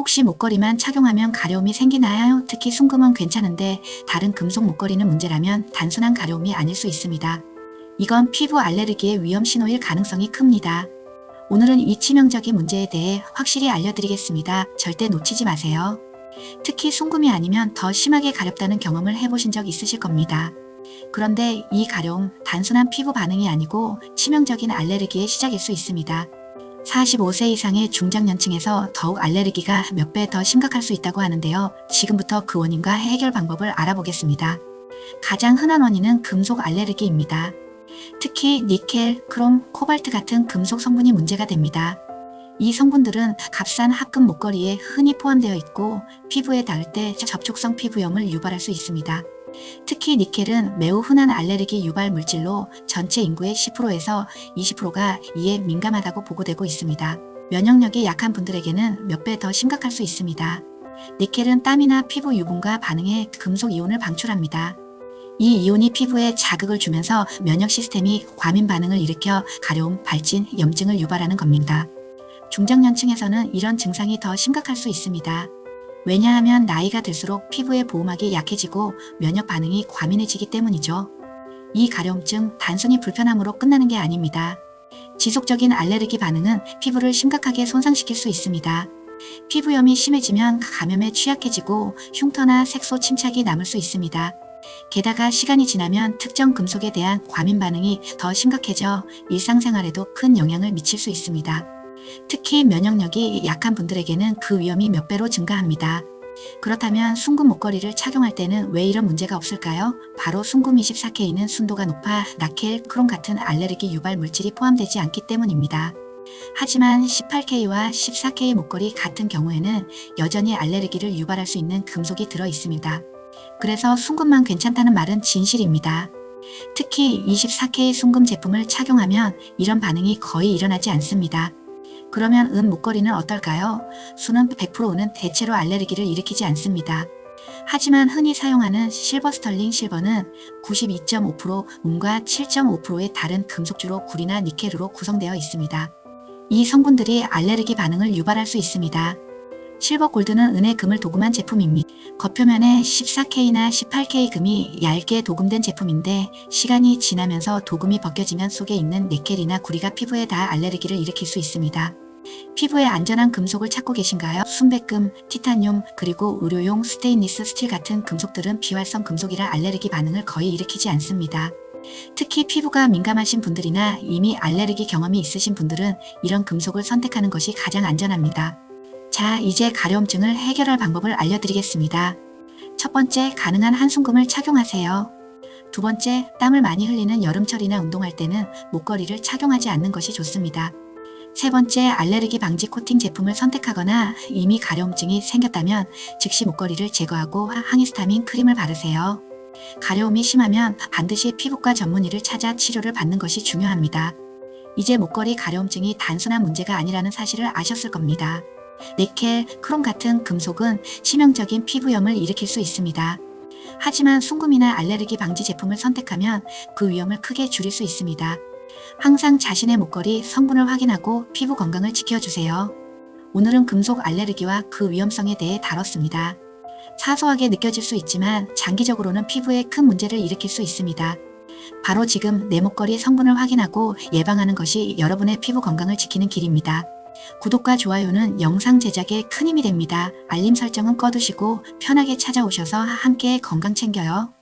혹시 목걸이만 착용하면 가려움이 생기나요? 특히 순금은 괜찮은데 다른 금속 목걸이는 문제라면 단순한 가려움이 아닐 수 있습니다. 이건 피부 알레르기의 위험 신호일 가능성이 큽니다. 오늘은 이 치명적인 문제에 대해 확실히 알려드리겠습니다. 절대 놓치지 마세요. 특히 순금이 아니면 더 심하게 가렵다는 경험을 해보신 적 있으실 겁니다. 그런데 이 가려움 단순한 피부 반응이 아니고 치명적인 알레르기의 시작일 수 있습니다. 45세 이상의 중장년층에서 더욱 알레르기가 몇 배 더 심각할 수 있다고 하는데요. 지금부터 그 원인과 해결 방법을 알아보겠습니다. 가장 흔한 원인은 금속 알레르기입니다. 특히 니켈, 크롬, 코발트 같은 금속 성분이 문제가 됩니다. 이 성분들은 값싼 합금 목걸이에 흔히 포함되어 있고 피부에 닿을 때 접촉성 피부염을 유발할 수 있습니다. 특히 니켈은 매우 흔한 알레르기 유발 물질로 전체 인구의 10%에서 20%가 이에 민감하다고 보고되고 있습니다. 면역력이 약한 분들에게는 몇 배 더 심각할 수 있습니다. 니켈은 땀이나 피부 유분과 반응해 금속 이온을 방출합니다. 이 이온이 피부에 자극을 주면서 면역 시스템이 과민 반응을 일으켜 가려움, 발진, 염증을 유발하는 겁니다. 중장년층에서는 이런 증상이 더 심각할 수 있습니다. 왜냐하면 나이가 들수록 피부의 보호막이 약해지고 면역 반응이 과민해지기 때문이죠. 이 가려움증 단순히 불편함으로 끝나는 게 아닙니다. 지속적인 알레르기 반응은 피부를 심각하게 손상시킬 수 있습니다. 피부염이 심해지면 감염에 취약해지고 흉터나 색소 침착이 남을 수 있습니다. 게다가 시간이 지나면 특정 금속에 대한 과민 반응이 더 심각해져 일상생활에도 큰 영향을 미칠 수 있습니다. 특히 면역력이 약한 분들에게는 그 위험이 몇 배로 증가합니다. 그렇다면 순금 목걸이를 착용할 때는 왜 이런 문제가 없을까요? 바로 순금 24K는 순도가 높아 나켈, 크롬 같은 알레르기 유발 물질이 포함되지 않기 때문입니다. 하지만 18K와 14K 목걸이 같은 경우에는 여전히 알레르기를 유발할 수 있는 금속이 들어 있습니다. 그래서 순금만 괜찮다는 말은 진실입니다. 특히 24K 순금 제품을 착용하면 이런 반응이 거의 일어나지 않습니다. 그러면 은 목걸이는 어떨까요? 수는 100%는 대체로 알레르기를 일으키지 않습니다. 하지만 흔히 사용하는 실버 스털링 실버는 92.5% 은과 7.5%의 다른 금속주로 구리나 니켈으로 구성되어 있습니다. 이 성분들이 알레르기 반응을 유발할 수 있습니다. 실버 골드는 은의 금을 도금한 제품입니다. 겉표면에 14K나 18K 금이 얇게 도금된 제품인데 시간이 지나면서 도금이 벗겨지면 속에 있는 니켈이나 구리가 피부에 닿아 알레르기를 일으킬 수 있습니다. 피부에 안전한 금속을 찾고 계신가요? 순백금, 티타늄, 그리고 의료용 스테인리스 스틸 같은 금속들은 비활성 금속이라 알레르기 반응을 거의 일으키지 않습니다. 특히 피부가 민감하신 분들이나 이미 알레르기 경험이 있으신 분들은 이런 금속을 선택하는 것이 가장 안전합니다. 자, 이제 가려움증을 해결할 방법을 알려드리겠습니다. 첫 번째, 가능한 한순금을 착용하세요. 두 번째, 땀을 많이 흘리는 여름철이나 운동할 때는 목걸이를 착용하지 않는 것이 좋습니다. 세 번째, 알레르기 방지 코팅 제품을 선택하거나 이미 가려움증이 생겼다면 즉시 목걸이를 제거하고 항히스타민 크림을 바르세요. 가려움이 심하면 반드시 피부과 전문의를 찾아 치료를 받는 것이 중요합니다. 이제 목걸이 가려움증이 단순한 문제가 아니라는 사실을 아셨을 겁니다. 니켈, 크롬 같은 금속은 치명적인 피부염을 일으킬 수 있습니다. 하지만 순금이나 알레르기 방지 제품을 선택하면 그 위험을 크게 줄일 수 있습니다. 항상 자신의 목걸이 성분을 확인하고 피부 건강을 지켜주세요. 오늘은 금속 알레르기와 그 위험성에 대해 다뤘습니다. 사소하게 느껴질 수 있지만 장기적으로는 피부에 큰 문제를 일으킬 수 있습니다. 바로 지금 내 목걸이 성분을 확인하고 예방하는 것이 여러분의 피부 건강을 지키는 길입니다. 구독과 좋아요는 영상 제작에 큰 힘이 됩니다. 알림 설정은 꺼두시고 편하게 찾아오셔서 함께 건강 챙겨요.